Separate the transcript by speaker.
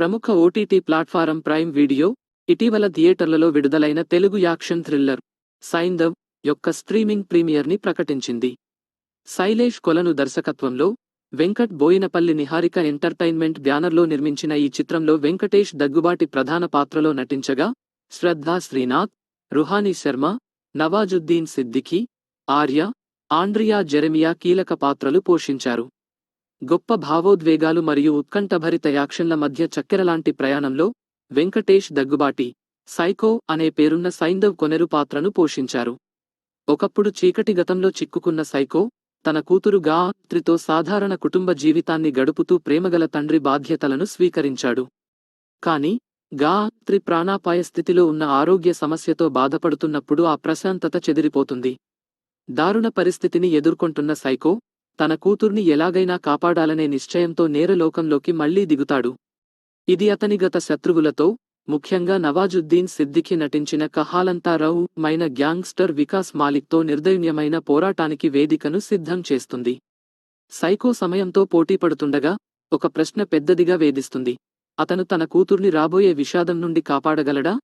Speaker 1: ప్రముఖ OTT platform prime video ఇటీవల థియేటర్లలో విడుదలైన తెలుగు యాక్షన్ థ్రిల్లర్ సైందవ్ యొక్క స్ట్రీమింగ్ ప్రీమియర్ని ప్రకటించింది. శైలేష్ కొలను దర్శకత్వంలో వెంకట్ బోయినపల్లి నిహారిక ఎంటర్టైన్మెంట్ బ్యానర్లో నిర్మించిన ఈ చిత్రంలో వెంకటేష్ దగ్గుబాటి ప్రధాన పాత్రలో నటించగా శ్రద్ధా శ్రీనాథ్ రుహానీ శర్మ నవాజుద్దీన్ సిద్దిఖీ ఆర్య ఆండ్రియా జెరెమియా కీలక పాత్రలు పోషించారు. గొప్ప భావోద్వేగాలు మరియు ఉత్కంఠభరిత యాక్షన్ల మధ్య చక్కెరలాంటి ప్రయాణంలో వెంకటేష్ దగ్గుబాటి సైకో అనే పేరున్న సైందవ్ కొనెరు పాత్రను పోషించారు. ఒకప్పుడు చీకటి గతంలో చిక్కుకున్న సైకో తన కూతురు గాత్రితో సాధారణ కుటుంబ జీవితాన్ని గడుపుతూ ప్రేమగల తండ్రి బాధ్యతలను స్వీకరించాడు. కాని గాత్రి ప్రాణాపాయ స్థితిలో ఉన్న ఆరోగ్య సమస్యతో బాధపడుతున్నప్పుడు ఆ ప్రశాంతత చెదిరిపోతుంది. దారుణ పరిస్థితిని ఎదుర్కొంటున్న సైకో తన కూతుర్ని ఎలాగైనా కాపాడాలనే నిశ్చయంతో నేరలోకంలోకి మళ్ళీ దిగుతాడు. ఇది అతని గత శత్రువులతో ముఖ్యంగా నవాజుద్దీన్ సిద్దికి నటించిన కహాలంతారావు మైన గ్యాంగ్స్టర్ వికాస్ మాలిక్తో నిర్దయనీయమైన పోరాటానికి వేదికను సిద్ధం చేస్తుంది. సైకో సమయంతో పోటీపడుతుండగా ఒక ప్రశ్న పెద్దదిగా వేధిస్తుంది. అతను తన కూతుర్ని రాబోయే విషాదం నుండి కాపాడగలడా?